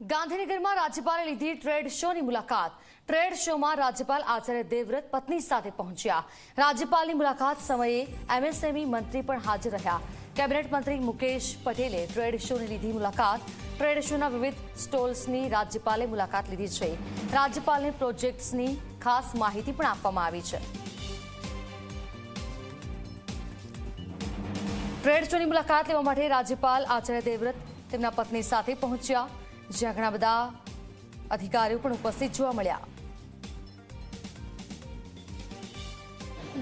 ગાંધીનગરમાં રાજ્યપાલે લીધી ટ્રેડ શોની મુલાકાત. ટ્રેડ શોમાં રાજ્યપાલ આચાર્ય દેવવ્રત પત્ની સાથે પહોંચ્યા. રાજ્યપાલની મુલાકાત સમયે એમએસએમઈ મંત્રી પણ હાજર રહ્યા. કેબિનેટ મંત્રી મુકેશ પટેલે ટ્રેડ શોની લીધી મુલાકાત. ટ્રેડ શોના વિવિધ સ્ટોલ્સની રાજ્યપાલે મુલાકાત લીધી છે. રાજ્યપાલને પ્રોજેક્ટ્સની ખાસ માહિતી પણ આપવામાં આવી છે. ટ્રેડ શોની મુલાકાત લેવા માટે રાજ્યપાલ આચાર્ય દેવવ્રત તેમના પત્ની સાથે પહોંચ્યા. જ્યાં ઘણા બધા અધિકારીઓ પણ ઉપસ્થિત જોવા મળ્યા.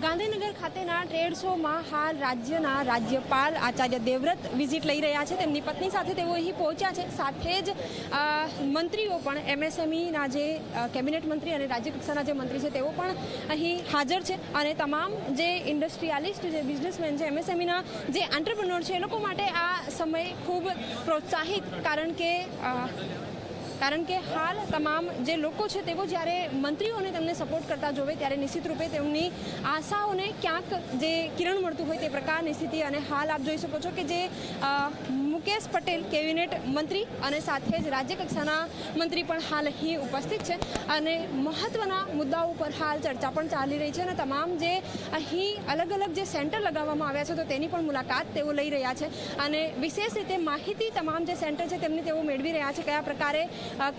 ગાંધીનગર ખાતેના ટ્રેડ શોમાં હાલ રાજ્યના રાજ્યપાલ આચાર્ય દેવવ્રત વિઝિટ લઈ રહ્યા છે. તેમની પત્ની સાથે તેઓ અહીં પહોંચ્યા છે. સાથે જ મંત્રીઓ પણ, એમએસએમઈના જે કેબિનેટ મંત્રી અને રાજ્ય કક્ષાના જે મંત્રી છે, તેઓ પણ અહીં હાજર છે. અને તમામ જે ઇન્ડસ્ટ્રીયાલિસ્ટ, જે બિઝનેસમેન છે, એમએસએમઈના જે એન્ટરપ્રનોર છે, એ લોકો માટે આ સમય ખૂબ પ્રોત્સાહિત કારણ કે કારણ કે હાલ તમામ જે લોકો છે તેઓ જ્યારે મંત્રીઓને તેમને સપોર્ટ કરતા જોવે ત્યારે નિશ્ચિત રૂપે તેમની આશાઓને ક્યાંક જે કિરણ મળતું હોય તે પ્રકારની સ્થિતિ અને હાલ આપ જોઈ શકો છો કે જે મુકેશ પટેલ કેબિનેટ મંત્રી અને સાથે જ રાજ્ય કક્ષાના મંત્રી પણ હાલ અહીં ઉપસ્થિત છે અને મહત્વના મુદ્દાઓ પર હાલ ચર્ચા પણ ચાલી રહી છે અને તમામ જે અહીં અલગ અલગ જે સેન્ટર લગાવવામાં આવ્યા છે તો તેની પણ મુલાકાત તેઓ લઈ રહ્યા છે અને વિશેષ રીતે માહિતી તમામ જે સેન્ટર છે તેમની તેઓ મેળવી રહ્યા છે કયા પ્રકારે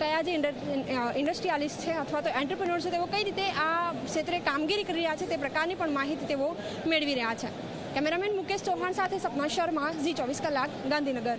કયા જે ઇન્ડસ્ટ્રીયાલિસ્ટ છે અથવા તો એન્ટરપ્રિન્યોર છે તેઓ કઈ રીતે આ ક્ષેત્રે કામગીરી કરી રહ્યા છે તે પ્રકારની પણ માહિતી તેઓ મેળવી રહ્યા છે. કેમેરામેન મુકેશ ચૌહાણ સાથે સપના શર્મા, ઝી ચોવીસ કલાક, ગાંધીનગર.